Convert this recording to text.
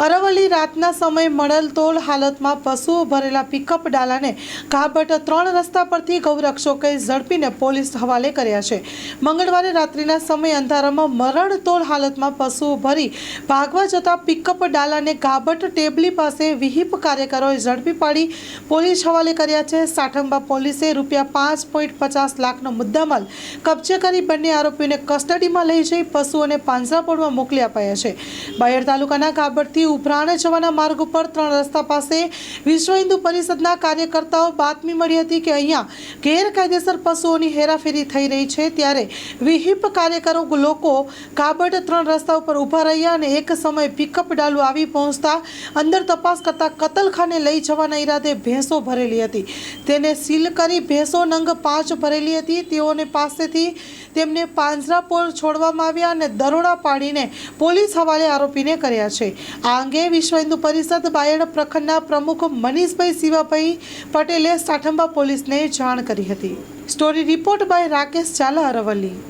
আরও અરવલ્લી રાતના સમયે મળલતોલ હાલતમાં પશુઓ ભરેલા પિકઅપ ડાલાને કાબટ ત્રણ રસ્તા પરથી ગૌરક્ષકોએ ઝડપીને પોલીસ હવાલે કર્યા છે. મંગળવારે રાત્રિના સમયે અંધારામાં મરણતોલ હાલતમાં પશુઓ ભરી ભાગવા જતા પિકઅપ ડાલાને ગાબટ ટેબલી પાસે વિહિપ કાર્યકરોએ ઝડપી પાડી પોલીસ હવાલે કર્યા છે. સાઠંબા પોલીસે રૂપિયા પાંચ પોઈન્ટ પચાસ લાખનો મુદ્દામાલ કબજે કરી બંને આરોપીઓને કસ્ટડીમાં લઈ જઈ પશુઓને પાંજરાપોળમાં મોકલી અપાયા છે. બાયડ તાલુકાના કાબડથી ઉભરાણે જવાના માર્ગ ઉપર ત્રણ રસ્તા પાસે વિશ્વ હિન્દુ પરિષદના કાર્યકર્તાઓ બાતમી મળી હતી કે અહીંયા ગેરકાયદેસર પશુઓની હેરાફેરી થઈ રહી છે ત્યારે વિહિપ કાર્યકરો લોકો કાબડ ત્રણ રસ્તા ઉપર ઊભા રહ્યા અને એક સમયે પિકઅપ ડાલુ આવી પહોંચતા અંદર તપાસ કરતાં કતલખાને લઈ જવાના ઈરાદે ભેંસો ભરેલી હતી. તેને સીલ કરી ભેંસો નંગ પાંચ ભરેલી હતી. તેઓને પાસેથી તેમને પાંજરાપોળ છોડવામાં આવ્યા અને દરોડા પાડીને પોલીસ હવાલે આરોપીને કર્યા છે. આ અંગે વિશ્વ હિન્દુ પરિષદ બાયડ પ્રખંડના પ્રમુખ મનીષભાઈ શિવાભાઈ પટેલે સાઠંબા પોલીસને જાણ કરી હતી. Story report by Rakesh Jhala Aravalli.